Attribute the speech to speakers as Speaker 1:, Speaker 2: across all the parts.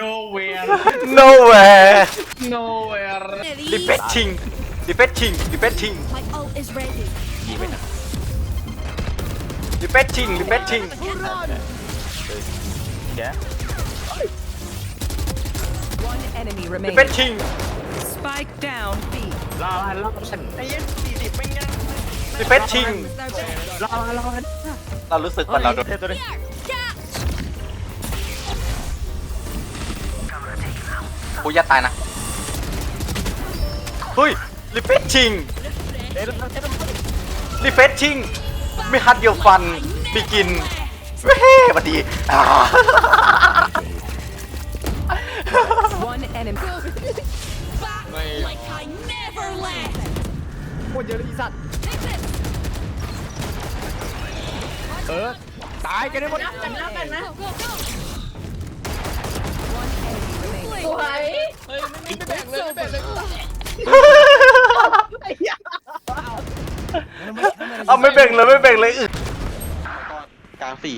Speaker 1: nowhere
Speaker 2: nowhere
Speaker 1: nowhere
Speaker 2: defecting defecting defecting
Speaker 3: My ult is ready.
Speaker 4: ยิงไปนะ
Speaker 2: defecting defecting
Speaker 4: แก
Speaker 5: One enemy remaining.
Speaker 2: defecting
Speaker 5: Spike down B.
Speaker 4: รอรอฉันไอ้ยันสี่สิบไม่ยัง
Speaker 2: defecting
Speaker 4: รอรอ
Speaker 2: เรารู้สึกว่าเราโดน
Speaker 4: เ ทตัวนี้
Speaker 3: Catch!
Speaker 2: กูอย่าตายนะ เฮ้ย defecting defecting ไม่ฮัดเดียวฟันไปกินเฮ้ยสวัสดีอ่า
Speaker 5: One enemy.
Speaker 3: Back like I never left.
Speaker 4: โคตรเยอะเลยอีสัตว์
Speaker 3: Take this.
Speaker 4: เออตายกันได้หมด
Speaker 3: Go, go, go.
Speaker 5: One enemy remaining.
Speaker 3: สวย
Speaker 2: เอาไม่แบ่งเลยไม่แบ่งเลยอึด
Speaker 6: กลางสี่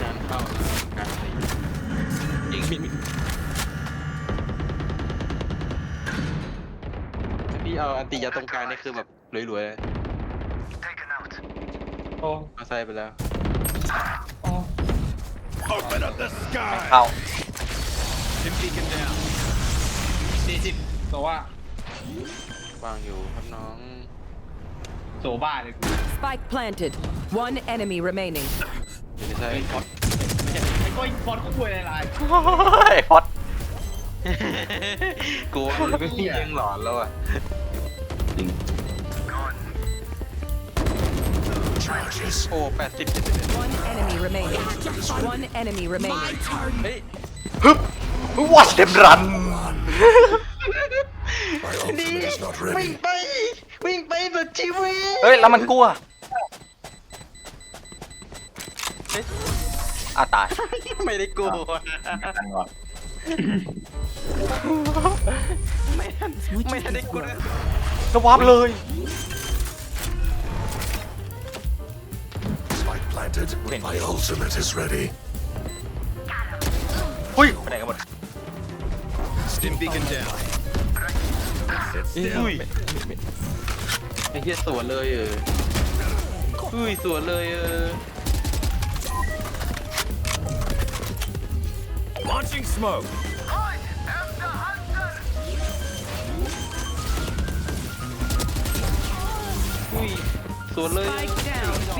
Speaker 6: กลางเข้ากลางสี่ยิงมิดมิดพี่เอาอันติยาตรงกลางนี่คือแบบรวยๆเลย
Speaker 1: โอ้
Speaker 6: เอาใส่ไปแล้ว
Speaker 2: เข้า
Speaker 1: สี่สิบตัวว่าวา
Speaker 6: งอยู่ครับน้อง
Speaker 1: ตัวบ้าเลยกู
Speaker 5: Spike planted. One enemy remaining.
Speaker 6: เดี๋ยวจะใส่
Speaker 1: ไอ้ฟอสไม่ใช่ไอ้ก้อยฟอสก็คุยอะไร
Speaker 2: ไอ้พอด
Speaker 6: กูก็เฮียยังหลอนแล้วอะ โอ้แปดสิบ
Speaker 5: One enemy remaining. One enemy remaining.
Speaker 6: เฮ้ย
Speaker 2: ฮึบ watch them run
Speaker 6: ดีวิ่งไป วิ่งไปสุดชีวิต
Speaker 2: เฮ้ย แล้วมันกลัวอะตาย
Speaker 6: ไม่ได้กลัวไม่ทันไม่ทันได้กลัว
Speaker 2: ระวับเลย
Speaker 7: planted. My ultimate is ready.
Speaker 2: เฮ้ย
Speaker 4: ไปไหนกันหมด
Speaker 7: Stim beacon down. Sit
Speaker 2: อุ้ย
Speaker 6: ไอ้เหี้ยสวนเลยเอออุ้ยสวนเลยเออ
Speaker 7: Launching smoke.
Speaker 6: อุ้ยสวนเลย
Speaker 5: Spike down B.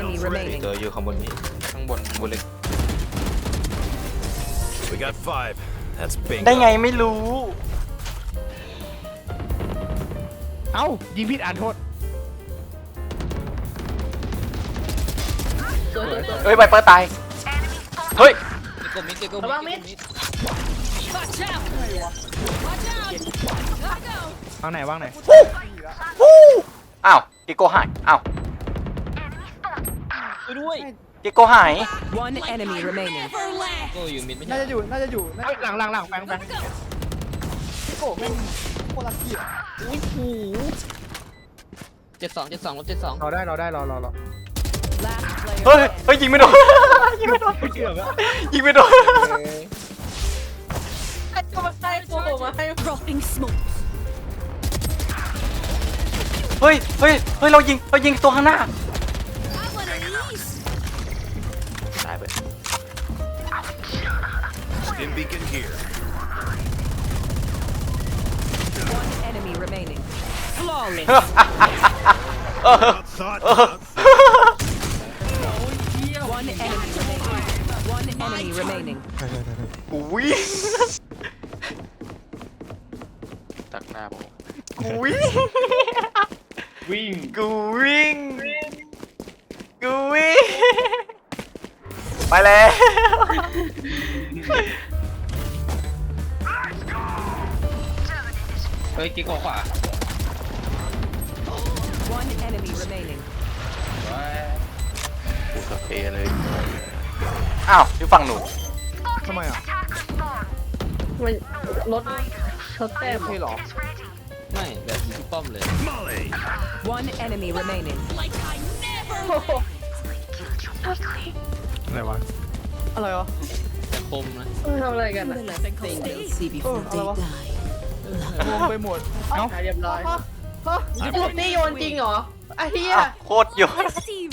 Speaker 5: One enemy remaining.
Speaker 4: ตัวอยู่ข้างบนนี้
Speaker 6: ข้างบนข้างบนเลย
Speaker 7: We got five. That's bingo.
Speaker 2: ได้ไงไม่รู้
Speaker 4: เอ้ายิงผิดอ่านโทษ
Speaker 2: เฮ้ยไวเปอร์ตาย เฮ้ย
Speaker 3: Watch out. Watch out. Gotta go.
Speaker 4: วางไหนวางไหน
Speaker 2: วู้ อ้าวกิโกหาย อ้าว กิโกหาย
Speaker 5: One enemy remaining.
Speaker 3: Never left.
Speaker 4: น่าจะอยู่น่าจะอยู่น่าหลังหลังหลังแฟงแฟง
Speaker 3: Go.
Speaker 8: เจ็ดสองเจ็ดสองลบเจ็ดสอง
Speaker 4: รอได้รอได้รอรอรอ
Speaker 5: Last player.
Speaker 2: เฮ้ยเฮ้ยยิงไม่โดน ยิงไม่โดน
Speaker 4: เกือบแล้ว
Speaker 2: ยิงไม่โดน
Speaker 3: Dropping smoke.
Speaker 2: เฮ้ย เฮ้ย เฮ้ย เรายิง เรายิงตัวข้างหน้า
Speaker 7: beacon here.
Speaker 5: One enemy remaining. Flawless.
Speaker 7: Thought.
Speaker 5: One enemy remaining. One enemy remaining.
Speaker 2: กูวิ่ง
Speaker 6: ตักหน้าผม
Speaker 2: กูวิ่ ง
Speaker 1: วิ่ง
Speaker 2: กูวิ่งกูวิ่งไปแล้ว
Speaker 1: เฮ้ยกิ๊กขวา
Speaker 5: One enemy remaining.
Speaker 1: เฮ้ย
Speaker 6: กูสเปรย์เลย
Speaker 2: อ้าวอยู่ฝั่งหนู
Speaker 4: ทำไมอะ
Speaker 8: มันรถรถแต้ม
Speaker 4: ไม่หรอ
Speaker 6: ไม่แบบอยู่ที่ป้อมเลย
Speaker 7: Molly.
Speaker 5: One enemy remaining.
Speaker 3: Like I never
Speaker 8: โอ้โห
Speaker 4: อะไรวะอะไรวะ
Speaker 6: แต่คมนะ
Speaker 8: ทำอะไรกัน
Speaker 3: the
Speaker 8: อะ
Speaker 3: last thing they'll see before
Speaker 4: Oh,
Speaker 3: they
Speaker 4: hello.
Speaker 3: die.
Speaker 4: งงไปหมดเอ้า
Speaker 8: เรียบร้อย
Speaker 4: ฮะ
Speaker 8: หมดนี่โยนจริงเหรอไอ้เหี้ย
Speaker 2: อ้าวโคตรโยน
Speaker 3: Steve.